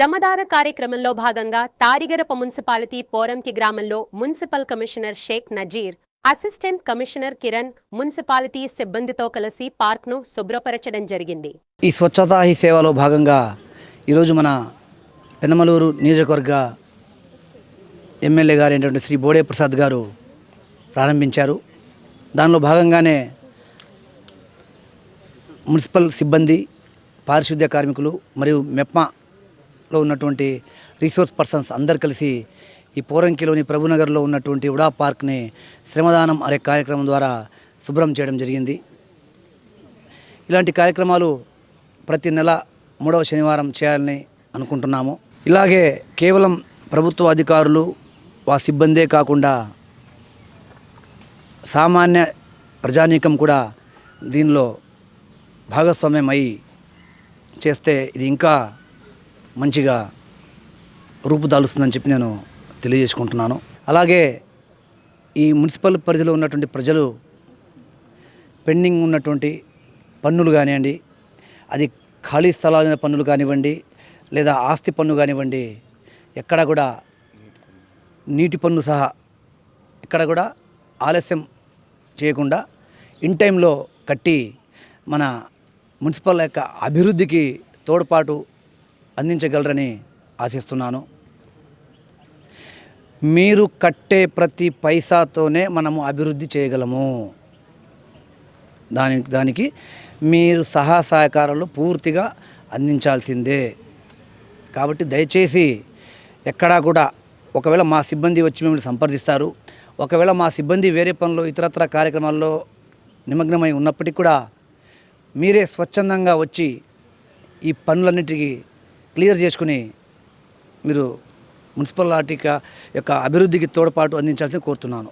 శ్రమదాన కార్యక్రమంలో భాగంగా తారిగరప మున్సిపాలిటీ పోరంకి గ్రామంలో municipal commissioner Shaik Nazeer assistant commissioner Kiran municipality సిబ్బందితో కలిసి పార్క్ను శుభ్రపరచడం జరిగింది. ఈ స్వచ్ఛతా హీ సేవలో భాగంగా ఈరోజు మన పెనమలూరు నియోజకవర్గ ఎమ్మెల్యే గారు అయినటువంటి శ్రీ బోడే ప్రసాద్ గారు ప్రారంభించారు. దానిలో భాగంగానే మున్సిపల్ సిబ్బంది పారిశుద్ధ్య కార్మికులు మరియు లో ఉన్నటువంటి రీసోర్స్ పర్సన్స్ అందరు కలిసి ఈ పోరంకిలోని ప్రభునగర్లో ఉన్నటువంటి ఉడా పార్క్ని శ్రమదానం అనే కార్యక్రమం ద్వారా శుభ్రం చేయడం జరిగింది. ఇలాంటి కార్యక్రమాలు ప్రతి నెల మూడవ శనివారం చేయాలని అనుకుంటున్నాము. ఇలాగే కేవలం ప్రభుత్వ అధికారులు వా సిబ్బందే కాకుండా సామాన్య ప్రజానీకం కూడా దీనిలో భాగస్వామ్యం అయి చేస్తే ఇది ఇంకా మంచిగా రూపుదాలుస్తుందని చెప్పి నేను తెలియజేసుకుంటున్నాను. అలాగే ఈ మున్సిపల్ పరిధిలో ఉన్నటువంటి ప్రజలు పెండింగ్ ఉన్నటువంటి పన్నులు కానివ్వండి అది ఖాళీ స్థలాల మీద పన్నులు కానివ్వండి లేదా ఆస్తి పన్ను కానివ్వండి ఎక్కడ కూడా నీటి పన్ను సహా ఎక్కడ కూడా ఆలస్యం చేయకుండా ఇన్ టైంలో కట్టి మన మున్సిపల్ యొక్క అభివృద్ధికి తోడ్పాటు అందించగలరని ఆశిస్తున్నాను. మీరు కట్టే ప్రతి పైసాతోనే మనము అభివృద్ధి చేయగలము. దాని దానికి మీరు సహా సహకారాలు పూర్తిగా అందించాల్సిందే. కాబట్టి దయచేసి ఎక్కడా కూడా ఒకవేళ మా సిబ్బంది వచ్చి మిమ్మల్ని సంప్రదిస్తారు. ఒకవేళ మా సిబ్బంది వేరే పనులు ఇతరత్ర కార్యక్రమాల్లో నిమగ్నమై ఉన్నప్పటికీ కూడా మీరే స్వచ్ఛందంగా వచ్చి ఈ పనులన్నిటికీ క్లియర్ చేసుకుని మీరు మున్సిపాలిటీ యొక్క అభివృద్ధికి తోడ్పాటు అందించాల్సి కోరుతున్నాను.